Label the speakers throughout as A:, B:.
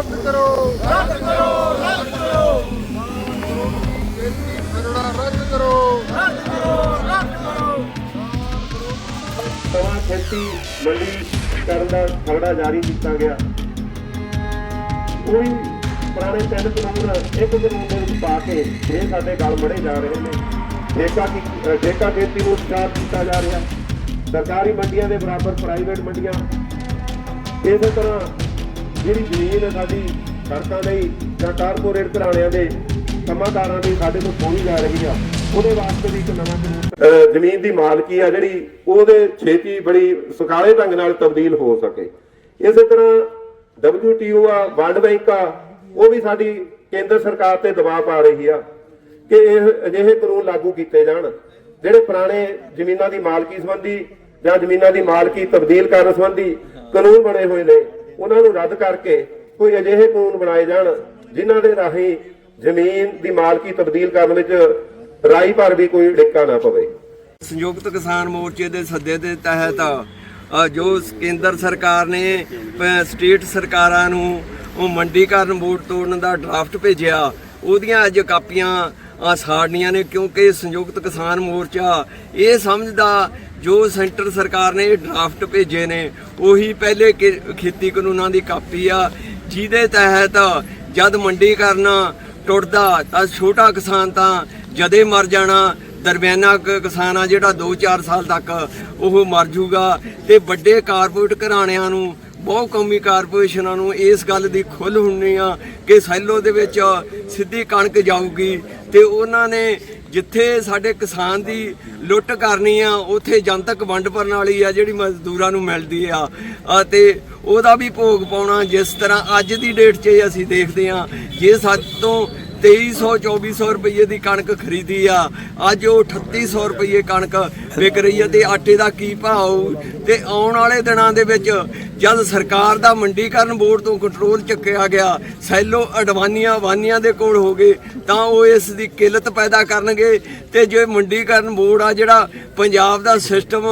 A: ਰੱਦ ਕਰੋ ਰੱਦ ਕਰੋ ਰੱਦ ਕਰੋ। ਖਰੜਾ ਰੱਦ ਕਰੋ।
B: ਨਵਾਂ ਖੇਤੀ ਮੰਡੀ ਕਰਨ ਦਾ ਖਰੜਾ ਜਾਰੀ ਕੀਤਾ ਗਿਆ। ਕੋਈ ਪੁਰਾਣੇ ਤਿੰਨ ਕਾਨੂੰਨ ਇੱਕ ਕਾਨੂੰਨ ਦੇ ਵਿੱਚ ਪਾ ਕੇ ਇਹ ਸਾਡੇ ਗਲ ਮੜੇ ਜਾ ਰਹੇ ਨੇ। ਠੇਕਾ ਕੀ ਠੇਕਾ ਖੇਤੀ ਨੂੰ ਉਤਸ਼ਾਹ ਕੀਤਾ ਜਾ ਰਿਹਾ। ਸਰਕਾਰੀ ਮੰਡੀਆਂ ਦੇ ਬਰਾਬਰ ਪ੍ਰਾਈਵੇਟ ਮੰਡੀਆਂ। ਇਸੇ ਤਰ੍ਹਾਂ ਜਿਹੜੀ ਜ਼ਮੀਨ ਹੈ ਸਾਡੀ ਸੜਕਾਂ ਲਈ ਜਾਂ ਕਾਰਪੋਰੇਟ ਘਰਾਣਿਆਂ ਦੇ ਕੰਮਾਂਦਾਰਾਂ ਦੀ ਸਾਡੇ ਤੋਂ ਖੋਹੀ ਜਾ ਰਹੀ ਆ, ਉਹਦੇ ਵਾਸਤੇ ਵੀ ਇੱਕ ਨਵਾਂ ਕਾਨੂੰਨ ਜ਼ਮੀਨ ਦੀ ਮਾਲਕੀ ਆ ਜਿਹੜੀ ਉਹਦੇ ਛੇਤੀ ਬੜੀ ਸੁਖਾਲੇ ਢੰਗ ਨਾਲ ਤਬਦੀਲ ਹੋ ਸਕੇ। ਇਸੇ ਤਰ੍ਹਾਂ WTO ਆ ਵਰਲਡ ਬੈਂਕ ਆ, ਉਹ ਵੀ ਸਾਡੀ ਕੇਂਦਰ ਸਰਕਾਰ ਤੇ ਦਬਾਅ ਪਾ ਰਹੀ ਆ ਕਿ ਇਹ ਅਜਿਹੇ ਕਾਨੂੰਨ ਲਾਗੂ ਕੀਤੇ ਜਾਣ, ਜਿਹੜੇ ਪੁਰਾਣੇ ਜ਼ਮੀਨਾਂ ਦੀ ਮਾਲਕੀ ਸੰਬੰਧੀ ਜਾਂ ਜ਼ਮੀਨਾਂ ਦੀ ਮਾਲਕੀ ਤਬਦੀਲ ਕਰਨ ਸੰਬੰਧੀ ਕਾਨੂੰਨ ਬਣੇ ਹੋਏ ਨੇ। ਉਹਨਾਂ ਨੂੰ ਰੱਦ ਕਰਕੇ ਕੋਈ ਅਜਿਹੇ ਕਾਨੂੰਨ ਬਣਾਏ ਜਾਣ ਜਿਨ੍ਹਾਂ ਦੇ ਰਾਹੀਂ ਜ਼ਮੀਨ ਦੀ ਮਾਲਕੀ ਤਬਦੀਲ ਕਰਨ ਵਿੱਚ ਰਾਈ ਭਰ ਵੀ ਕੋਈ ਡਿੱਕਾ ਨਾ ਪਵੇ।
C: ਸੰਯੁਕਤ ਕਿਸਾਨ ਮੋਰਚੇ ਦੇ ਸੱਦੇ ਦੇ ਤਹਿਤ ਜੋ ਕੇਂਦਰ ਸਰਕਾਰ ਨੇ ਸਟੇਟ ਸਰਕਾਰਾਂ ਨੂੰ ਉਹ ਮੰਡੀਕਰਨ ਬੋਰਡ ਤੋੜਨ ਦਾ ਡਰਾਫਟ ਭੇਜਿਆ, ਉਹਦੀਆਂ ਅੱਜ ਕਾਪੀਆਂ ਆ ਸਾੜਨੀਆਂ ਨੇ ਕਿਉਂਕਿ ਸੰਯੁਕਤ ਕਿਸਾਨ ਮੋਰਚਾ ਇਹ ਸਮਝਦਾ ਜੋ ਸੈਂਟਰ ਸਰਕਾਰ ਨੇ ਇਹ ਡਰਾਫਟ ਭੇਜੇ ਨੇ, ਉਹੀ ਪਹਿਲੇ ਕੇ- ਖੇਤੀ ਕਾਨੂੰਨਾਂ ਦੀ ਕਾਪੀ ਆ, ਜਿਹਦੇ ਤਹਿਤ ਜਦ ਮੰਡੀਕਰਨ ਟੁੱਟਦਾ ਤਾਂ ਛੋਟਾ ਕਿਸਾਨ ਤਾਂ ਜਦੇ ਮਰ ਜਾਣਾ, ਦਰਮਿਆਨਾ ਕ- ਕਿਸਾਨ ਆ ਜਿਹੜਾ 2-4 ਸਾਲ ਤੱਕ ਉਹ ਮਰ ਜੂਗਾ ਤੇ ਵੱਡੇ ਕਾਰਪੋਰੇਟ ਘਰਾਣਿਆਂ ਨੂੰ ਬਹੁ ਕੌਮੀ ਕਾਰਪੋਰੇਸ਼ਨਾਂ ਨੂੰ ਇਸ ਗੱਲ ਦੀ ਖੁੱਲ ਹੁੰਨੀ ਆ ਕਿ ਸੈਲੋ ਦੇ ਵਿੱਚ ਸਿੱਧੀ ਕਣਕ ਜਾਊਗੀ ਤੇ ਉਹਨਾਂ ਨੇ ਜਿੱਥੇ ਸਾਡੇ ਕਿਸਾਨ ਦੀ ਲੁੱਟ ਕਰਨੀ ਆ, ਉੱਥੇ ਜਨਤਕ ਵੰਡ ਪ੍ਰਣਾਲੀ ਆ ਜਿਹੜੀ ਮਜ਼ਦੂਰਾਂ ਨੂੰ ਮਿਲਦੀ ਆ। ਆ ਤੇ ਉਹਦਾ ਵੀ ਭੋਗ ਪਾਉਣਾ ਜਿਸ ਤਰ੍ਹਾਂ ਅੱਜ ਦੀ ਡੇਟ 'ਚ ਅਸੀਂ ਦੇਖਦੇ ਆ, ਜੇ ਸਾਡੇ ਤੋਂ 2300 2400 ਰੁਪਏ ਦੀ ਕਣਕ ਖਰੀਦੀ ਆ, ਅੱਜ ਉਹ 3800 ਰੁਪਏ ਕਣਕ ਵਿਕ ਰਹੀ ਹੈ ਤੇ ਆਟੇ ਦਾ ਕੀ ਭਾਅ ਹੋਊ? ਤੇ ਆਉਣ ਵਾਲੇ ਦਿਨਾਂ ਦੇ ਵਿੱਚ ਜਦ ਸਰਕਾਰ ਦਾ ਮੰਡੀਕਰਨ ਬੋਰਡ ਤੋਂ ਕੰਟਰੋਲ ਚੱਕਿਆ ਗਿਆ, ਸੈਲੋ ਅਡਵਾਨੀਆਂ ਵਾਨੀਆਂ ਦੇ ਕੋਲ ਹੋ ਗਏ, ਤਾਂ ਉਹ ਇਸ ਦੀ ਕਿੱਲਤ ਪੈਦਾ ਕਰਨਗੇ। ਤੇ ਜੇ ਮੰਡੀਕਰਨ ਬੋਰਡ ਆ ਜਿਹੜਾ ਪੰਜਾਬ ਦਾ ਸਿਸਟਮ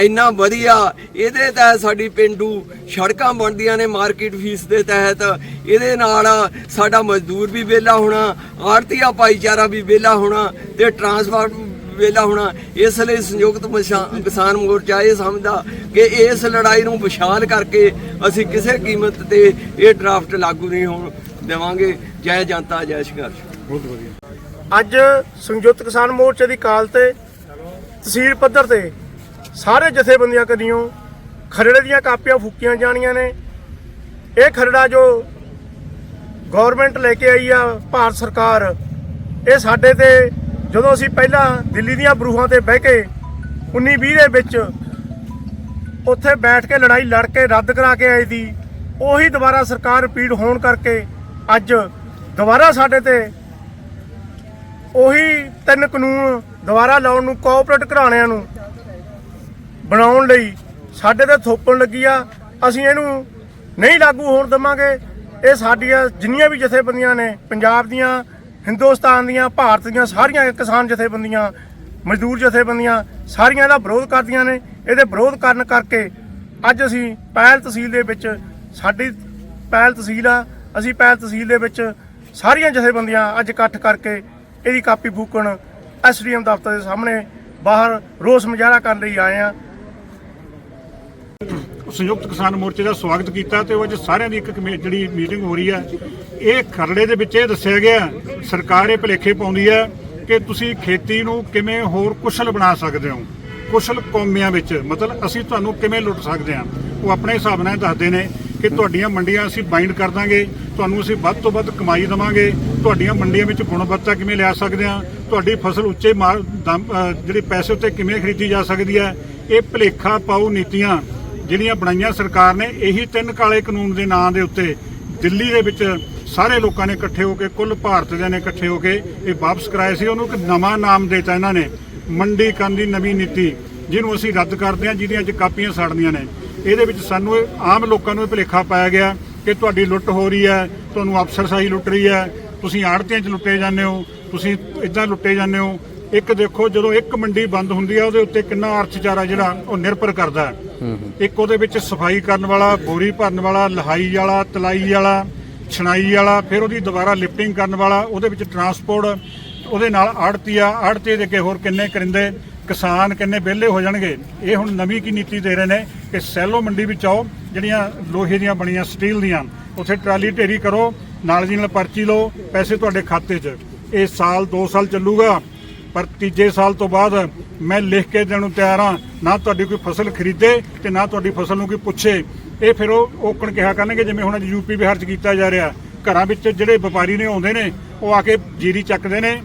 C: ਇੰਨਾ ਵਧੀਆ, ਇਹਦੇ ਤਹਿਤ ਸਾਡੀ ਪਿੰਡੂ ਸੜਕਾਂ ਬਣਦੀਆਂ ਨੇ ਮਾਰਕੀਟ ਫੀਸ ਦੇ ਤਹਿਤ, ਇਹਦੇ ਨਾਲ ਸਾਡਾ ਮਜ਼ਦੂਰ ਵੀ ਵਿਹਲਾ ਹੋਣਾ ਆੜਤੀਆ ਭਾਈਚਾਰਾ ਵੀ ਵਿਹਲਾ ਹੋਣਾ ਤੇ ਟਰਾਂਸਪੋਰਟ ਵੇਲਾ ਹੋਣਾ, ਇਸ ਲਈ ਸੰਯੁਕਤ ਕਿਸਾਨ ਮੋਰਚਾ ਇਹ ਸਮਝਦਾ ਕਿ ਇਸ ਲੜਾਈ ਨੂੰ ਵਿਸ਼ਾਲ ਕਰਕੇ ਅਸੀਂ ਕਿਸੇ ਕੀਮਤ ਤੇ ਇਹ ਡਰਾਫਟ ਲਾਗੂ ਨਹੀਂ ਹੋਣ ਦੇਵਾਂਗੇ। ਜੈ ਜਨਤਾ, ਜੈ ਸੰਘਰਸ਼। ਬਹੁਤ ਵਧੀਆ।
A: ਅੱਜ ਸੰਯੁਕਤ ਕਿਸਾਨ ਮੋਰਚੇ ਦੀ ਕਾਲ ਤੇ, ਤਹਿਸੀਲ ਪੱਧਰ ਤੇ ਸਾਰੇ ਜਥੇਬੰਦੀਆਂ ਕਰੀਓ ਖਰੜੇ ਦੀਆਂ ਕਾਪੀਆਂ ਫੂਕੀਆਂ ਜਾਣੀਆਂ ਨੇ। ਇਹ ਖਰੜਾ ਜੋ ਗਵਰਨਮੈਂਟ ਲੈ ਕੇ ਆਈ ਆ, ਭਾਰਤ ਸਰਕਾਰ, ਇਹ ਸਾਡੇ ਤੇ ਜਦੋਂ ਅਸੀਂ ਪਹਿਲਾਂ ਦਿੱਲੀ ਦੀਆਂ ਬਰੂਹਾਂ ਤੇ ਬਹਿ ਕੇ 1920 ਦੇ ਵਿੱਚ ਉੱਥੇ ਬੈਠ ਕੇ ਲੜਾਈ ਲੜ ਕੇ ਰੱਦ ਕਰਾ ਕੇ ਆਏ ਸੀ, ਉਹੀ ਦੁਬਾਰਾ ਸਰਕਾਰ ਰਿਪੀਟ ਹੋਣ ਕਰਕੇ ਅੱਜ ਦੁਬਾਰਾ ਸਾਡੇ ਤੇ ਉਹੀ ਤਿੰਨ ਕਾਨੂੰਨ ਦੁਬਾਰਾ ਲਾਉਣ ਨੂੰ ਕੋਆਪਰੇਟ ਘਰਾਣਿਆਂ ਨੂੰ ਬਣਾਉਣ ਲਈ ਸਾਡੇ ਤੇ ਥੋਪਣ ਲੱਗੀ ਆ, ਅਸੀਂ ਇਹਨੂੰ ਨਹੀਂ ਲਾਗੂ ਹੋਣ ਦੇਵਾਂਗੇ। ਇਹ ਸਾਡੀਆਂ ਜਿੰਨੀਆਂ ਵੀ ਜਥੇਬੰਦੀਆਂ ਨੇ, ਪੰਜਾਬ ਦੀਆਂ ਹਿੰਦੁਸਤਾਨ ਦੀਆਂ, ਭਾਰਤ ਦੀਆਂ ਸਾਰੀਆਂ ਕਿਸਾਨ ਜਥੇਬੰਦੀਆਂ, ਮਜ਼ਦੂਰ ਜਥੇਬੰਦੀਆਂ ਸਾਰੀਆਂ ਦਾ ਵਿਰੋਧ ਕਰਦੀਆਂ ਨੇ। ਇਹਦੇ ਵਿਰੋਧ ਕਰਨ ਕਰਕੇ ਅੱਜ ਅਸੀਂ ਪਹਿਲ ਤਹਿਸੀਲ ਦੇ ਵਿੱਚ ਸਾਡੀ ਪਹਿਲ ਤਹਿਸੀਲ ਆ, ਅਸੀਂ ਪਹਿਲ ਤਹਿਸੀਲ ਦੇ ਵਿੱਚ ਸਾਰੀਆਂ ਜਥੇਬੰਦੀਆਂ ਅੱਜ ਇਕੱਠ ਕਰਕੇ ਇਹਦੀ ਕਾਪੀ ਫੂਕਣ ਐਸਡੀਐਮ ਦਫ਼ਤਰ ਦੇ ਸਾਹਮਣੇ ਬਾਹਰ ਰੋਸ ਮੁਜ਼ਾਹਰਾ ਕਰਨ ਲਈ ਆਏ ਆ।
D: ਸੰਯੁਕਤ ਕਿਸਾਨ ਮੋਰਚੇ ਦਾ ਸਵਾਗਤ ਕੀਤਾ ਤੇ ਉਹ ਅੱਜ ਸਾਰਿਆਂ ਦੀ ਇੱਕ ਕਮੇ- ਜਿਹੜੀ ਮੀਟਿੰਗ ਹੋ ਰਹੀ ਹੈ ਇਹ ਖਰੜੇ ਦੇ ਵਿੱਚ ਇਹ ਦੱਸਿਆ ਗਿਆ, ਸਰਕਾਰ ਇਹ ਭਲੇਖੇ ਪਾਉਂਦੀ ਹੈ ਕਿ ਤੁਸੀਂ ਖੇਤੀ ਨੂੰ ਕਿਵੇਂ ਹੋਰ ਕੁਸ਼ਲ ਬਣਾ ਸਕਦੇ ਹੋ, ਕੁਸ਼ਲ ਕੌਮਿਆਂ ਵਿੱਚ। ਮਤਲਬ ਅਸੀਂ ਤੁਹਾਨੂੰ ਕਿਵੇਂ ਲੁੱਟ ਸਕਦੇ ਹਾਂ। ਉਹ ਆਪਣੇ ਹਿਸਾਬ ਨਾਲ ਦੱਸਦੇ ਨੇ ਕਿ ਤੁਹਾਡੀਆਂ ਮੰਡੀਆਂ ਅਸੀਂ ਬਾਈਂਡ ਕਰ ਦਾਂਗੇ, ਤੁਹਾਨੂੰ ਅਸੀਂ ਵੱਧ ਤੋਂ ਵੱਧ ਕਮਾਈ ਦੇਵਾਂਗੇ, ਤੁਹਾਡੀਆਂ ਮੰਡੀਆਂ ਵਿੱਚ ਗੁਣਵੱਤਾ ਕਿਵੇਂ ਲਿਆ ਸਕਦੇ ਹਾਂ, ਤੁਹਾਡੀ ਫਸਲ ਉੱਚੇ ਮਾਰ ਦਮ- ਜਿਹੜੇ ਪੈਸੇ ਉੱਤੇ ਕਿਵੇਂ ਖਰੀਦੀ ਜਾ ਸਕਦੀ ਹੈ, ਇਹ ਭਲੇਖਾ ਪਾਉ ਨੀਤੀਆਂ ਜਿਹੜੀਆਂ ਬਣਾਈਆਂ ਸਰਕਾਰ ਨੇ, ਇਹੀ ਤਿੰਨ ਕਾਲੇ ਕਾਨੂੰਨ ਦੇ ਨਾਂ ਦੇ ਉੱਤੇ ਦਿੱਲੀ ਦੇ ਵਿੱਚ ਸਾਰੇ ਲੋਕਾਂ ਨੇ ਇਕੱਠੇ ਹੋ ਕੇ, ਕੁੱਲ ਭਾਰਤ ਦੇ ਨੇ ਇਕੱਠੇ ਹੋ ਕੇ ਇਹ ਵਾਪਸ ਕਰਾਏ ਸੀ। ਉਹਨੂੰ ਇੱਕ ਨਵਾਂ ਨਾਮ ਦੇਤਾ ਇਹਨਾਂ ਨੇ ਮੰਡੀਕਰਨ ਦੀ ਨਵੀਂ ਨੀਤੀ, ਜਿਹਨੂੰ ਅਸੀਂ ਰੱਦ ਕਰਦੇ ਹਾਂ, ਜਿਹਦੀਆਂ ਅੱਜ ਕਾਪੀਆਂ ਸਾੜਨੀਆਂ ਨੇ। ਇਹਦੇ ਵਿੱਚ ਸਾਨੂੰ ਆਮ ਲੋਕਾਂ ਨੂੰ ਇਹ ਭੁਲੇਖਾ ਪਾਇਆ ਗਿਆ ਕਿ ਤੁਹਾਡੀ ਲੁੱਟ ਹੋ ਰਹੀ ਹੈ, ਤੁਹਾਨੂੰ ਅਫਸਰਸ਼ਾਹੀ ਲੁੱਟ ਰਹੀ ਹੈ, ਤੁਸੀਂ ਆੜਤੀਆਂ 'ਚ ਲੁੱਟੇ ਜਾਂਦੇ ਹੋ, ਤੁਸੀਂ ਇਦਾਂ ਲੁੱਟੇ ਜਾਂਦੇ ਹੋ। ਇੱਕ ਦੇਖੋ, ਜਦੋਂ ਇੱਕ ਮੰਡੀ ਬੰਦ ਹੁੰਦੀ ਹੈ, ਉਹਦੇ ਉੱਤੇ ਕਿੰਨਾ ਅਰਥਚਾਰਾ ਜਿਹੜਾ, ਉਹ ਨਿਰਭਰ ਕਰਦਾ ਹੈ। ਇੱਕ ਉਹਦੇ ਵਿੱਚ ਸਫ਼ਾਈ ਕਰਨ ਵਾਲਾ ਬੋਰੀ ਭਰਨ ਵਾਲਾ, ਲਹਾਈ ਵਾਲਾ, ਤਲਾਈ ਵਾਲਾ, ਛਣਾਈ ਵਾਲਾ, ਫਿਰ ਉਹਦੀ ਦੁਬਾਰਾ ਲਿਫਟਿੰਗ ਕਰਨ ਵਾਲਾ, ਉਹਦੇ ਵਿੱਚ ਟਰਾਂਸਪੋਰਟ, ਉਹਦੇ ਨਾਲ ਆੜਤੀਆ ਆੜਤੀ ਦੇ ਅੱਗੇ ਹੋਰ ਕਿੰਨੇ ਕਰਿੰਦੇ, ਕਿਸਾਨ ਕਿੰਨੇ ਵਿਹਲੇ ਹੋ ਜਾਣਗੇ? ਇਹ ਹੁਣ ਨਵੀਂ ਕੀ ਨੀਤੀ ਦੇ ਰਹੇ ਨੇ ਕਿ ਸੈਲੋ ਮੰਡੀ ਵਿੱਚ ਆਓ, ਜਿਹੜੀਆਂ ਲੋਹੇ ਦੀਆਂ ਬਣੀਆਂ ਸਟੀਲ ਦੀਆਂ, ਉੱਥੇ ਟਰਾਲੀ ਢੇਰੀ ਕਰੋ, ਨਾਲ ਦੀ ਨਾਲ ਪਰਚੀ ਲਓ, ਪੈਸੇ ਤੁਹਾਡੇ ਖਾਤੇ 'ਚ। ਇਹ ਸਾਲ 2 ਸਾਲ ਚੱਲੂਗਾ। ਪਰ ਤੀਜੇ ਸਾਲ ਤੋਂ ਬਾਅਦ ਮੈਂ ਲਿਖ ਕੇ ਦੇਣ ਨੂੰ ਤਿਆਰ ਹਾਂ। ਨਾ ਤੁਹਾਡੀ ਕੋਈ ਫਸਲ ਖਰੀਦੇ ਤੇ ਨਾ ਤੁਹਾਡੀ ਫਸਲ ਨੂੰ ਕੋਈ ਪੁੱਛੇ। ਇਹ ਫਿਰ ਉਹ ਓਕਣ ਕਿਹਾ ਕਰਨਗੇ, ਜਿਵੇਂ ਹੁਣ ਅੱਜ ਯੂਪੀ ਬਿਹਾਰ 'ਚ ਕੀਤਾ ਜਾ ਰਿਹਾ। ਘਰਾਂ ਵਿੱਚ ਜਿਹੜੇ ਵਪਾਰੀ ਨੇ ਆਉਂਦੇ ਨੇ, ਉਹ ਆ ਕੇ ਜੀਰੀ ਚੱਕਦੇ ਨੇ।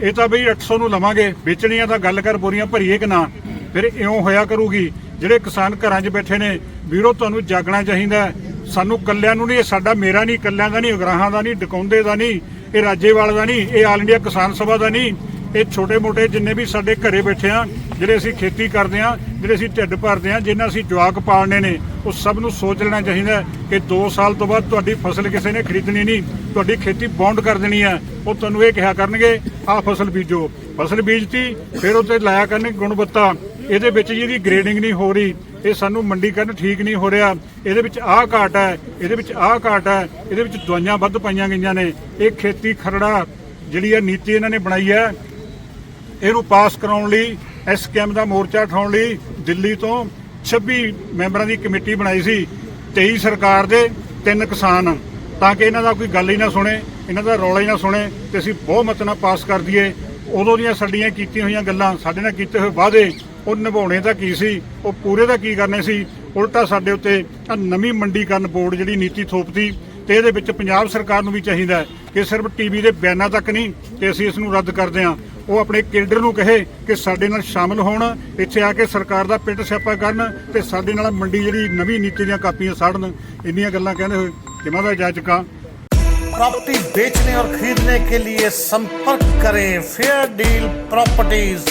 D: ਇਹ ਤਾਂ ਬਈ 800 ਨੂੰ ਲਵਾਂਗੇ, ਵੇਚਣੀਆਂ ਤਾਂ ਗੱਲ ਕਰ ਬੋਰੀਆਂ ਭਰੀਏ ਕਿ ਨਾ। ਫਿਰ ਇਉਂ ਹੋਇਆ ਕਰੂਗੀ, ਜਿਹੜੇ ਕਿਸਾਨ ਘਰਾਂ 'ਚ ਬੈਠੇ ਨੇ, ਵੀਰੋ ਤੁਹਾਨੂੰ ਜਾਗਣਾ ਚਾਹੀਦਾ ਸਾਨੂੰ ਕੱਲਿਆਂ ਨੂੰ ਨਹੀਂ ਸਾਡਾ ਮੇਰਾ ਨਹੀਂ, ਕੱਲਿਆਂ ਦਾ ਨਹੀਂ ਉਗਰਾਹਾਂ ਦਾ ਨਹੀਂ, ਡਕੌਂਦੇ ਦਾ ਨਹੀਂ, ਇਹ ਰਾਜੇਵਾਲ ਦਾ ਨਹੀਂ, ਇਹ ਆਲ ਇੰਡੀਆ ਕਿਸਾਨ ਸਭਾ ਦਾ ਨਹੀਂ। ਇਹ ਛੋਟੇ-ਮੋਟੇ ਜਿੰਨੇ ਵੀ ਸਾਡੇ ਘਰੇ ਬੈਠੇ ਆ, ਜਿਹੜੇ ਅਸੀਂ ਖੇਤੀ ਕਰਦੇ ਆ, ਜਿਹੜੇ ਅਸੀਂ ਢਿੱਡ ਭਰਦੇ ਆ ਜਿਨ੍ਹਾਂ ਅਸੀਂ ਜਵਾਕ ਪਾਲਣੇ ਨੇ, ਉਹ ਸਭ ਨੂੰ ਸੋਚ ਲੈਣਾ ਚਾਹੀਦਾ ਕਿ 2 ਸਾਲ ਤੋਂ ਬਾਅਦ ਤੁਹਾਡੀ ਫਸਲ ਕਿਸੇ ਨੇ ਖਰੀਦਣੀ ਨਹੀਂ, ਤੁਹਾਡੀ ਖੇਤੀ ਬੌਂਡ ਕਰ ਦੇਣੀ ਹੈ। ਉਹ ਤੁਹਾਨੂੰ ਇਹ ਕਿਹਾ ਕਰਨਗੇ, ਆਹ ਫਸਲ ਬੀਜੋ। ਫਸਲ ਬੀਜਤੀ, ਫਿਰ ਉਹ 'ਤੇ ਲਾਇਆ ਕਰਨਗੇ ਗੁਣਵੱਤਾ। ਇਹਦੇ ਵਿੱਚ ਜਿਹਦੀ ਗ੍ਰੇਡਿੰਗ ਨਹੀਂ ਹੋ ਰਹੀ, ਇਹ ਸਾਨੂੰ ਮੰਡੀਕਰਨ ਠੀਕ ਨਹੀਂ ਹੋ ਰਿਹਾ। ਇਹਦੇ ਵਿੱਚ ਆਹ ਘਾਟ ਹੈ, ਇਹਦੇ ਵਿੱਚ ਆਹ ਘਾਟ ਹੈ, ਇਹਦੇ ਵਿੱਚ ਦਵਾਈਆਂ ਵੱਧ ਪਾਈਆਂ ਗਈਆਂ ਨੇ। ਇਹ ਖੇਤੀ ਖਰੜਾ ਜਿਹੜੀ ਇਹ ਨੀਤੀ ਇਹਨਾਂ ਨੇ ਬਣਾਈ ਹੈ ਇਹਨੂੰ ਪਾਸ ਕਰਾਉਣ ਲਈ ਐਸਕੇਐਮ ਦਾ ਮੋਰਚਾ ਉਠਾਉਣ ਲਈ ਦਿੱਲੀ ਤੋਂ 26 ਮੈਂਬਰਾਂ ਦੀ ਕਮੇਟੀ ਬਣਾਈ ਸੀ 23 ਸਰਕਾਰ ਦੇ, ਤਿੰਨ ਕਿਸਾਨ। ਤਾਂ ਕਿ ਇਹਨਾਂ ਦਾ ਕੋਈ ਗੱਲ ਹੀ ਨਾ ਸੁਣੇ, ਇਹਨਾਂ ਦਾ ਰੌਲਾ ਹੀ ਨਾ ਸੁਣੇ ਤੇ ਅਸੀਂ ਬਹੁਮਤ ਨਾਲ ਪਾਸ ਕਰ ਦਈਏ। ਉਦੋਂ ਦੀਆਂ ਸਾਡੀਆਂ ਕੀਤੀਆਂ ਹੋਈਆਂ ਗੱਲਾਂ, ਸਾਡੇ ਨਾਲ ਕੀਤੇ ਹੋਏ ਵਾਅਦੇ, ਉਹ ਨਿਭਾਉਣੇ ਤਾਂ ਕੀ ਸੀ, ਉਹ ਪੂਰੇ ਦਾ ਕੀ ਕਰਨੇ ਸੀ? ਉਲਟਾ ਸਾਡੇ ਉੱਤੇ ਨਵੀਂ ਮੰਡੀਕਰਨ ਬੋਰਡ ਜਿਹੜੀ ਨੀਤੀ ਥੋਪਤੀ ਤੇ ਇਹਦੇ ਵਿੱਚ ਪੰਜਾਬ ਸਰਕਾਰ ਨੂੰ ਵੀ ਚਾਹੀਦਾ ਕਿ ਸਿਰਫ ਟੀਵੀ ਦੇ ਬਿਆਨਾਂ ਤੱਕ ਨਹੀਂ ਕਿ ਅਸੀਂ ਇਸ ਨੂੰ ਰੱਦ ਕਰਦੇ ਹਾਂ। ਉਹ ਆਪਣੇ ਕੇਡਰ ਨੂੰ ਕਹੇ ਕਿ ਸਾਡੇ ਨਾਲ ਸ਼ਾਮਲ ਹੋਣ ਇੱਥੇ ਆ ਕੇ ਸਰਕਾਰ ਦਾ ਪਿੱਟ ਸਿਆਪਾ ਕਰਨ ਤੇ ਸਾਡੇ ਨਾਲ ਮੰਡੀ ਜਿਹੜੀ ਨਵੀਂ ਨੀਤੀ ਦੀਆਂ ਕਾਪੀਆਂ ਸਾੜਨ ਇੰਨੀਆਂ ਗੱਲਾਂ ਕਹਿੰਦੇ ਹੋਏ ਜਿਵੇਂ ਦਾ ਜਾਚਕਾਂ
E: प्रॉपर्टी बेचने और खरीदने के लिए संपर्क करें फेयर डील प्रॉपर्टीज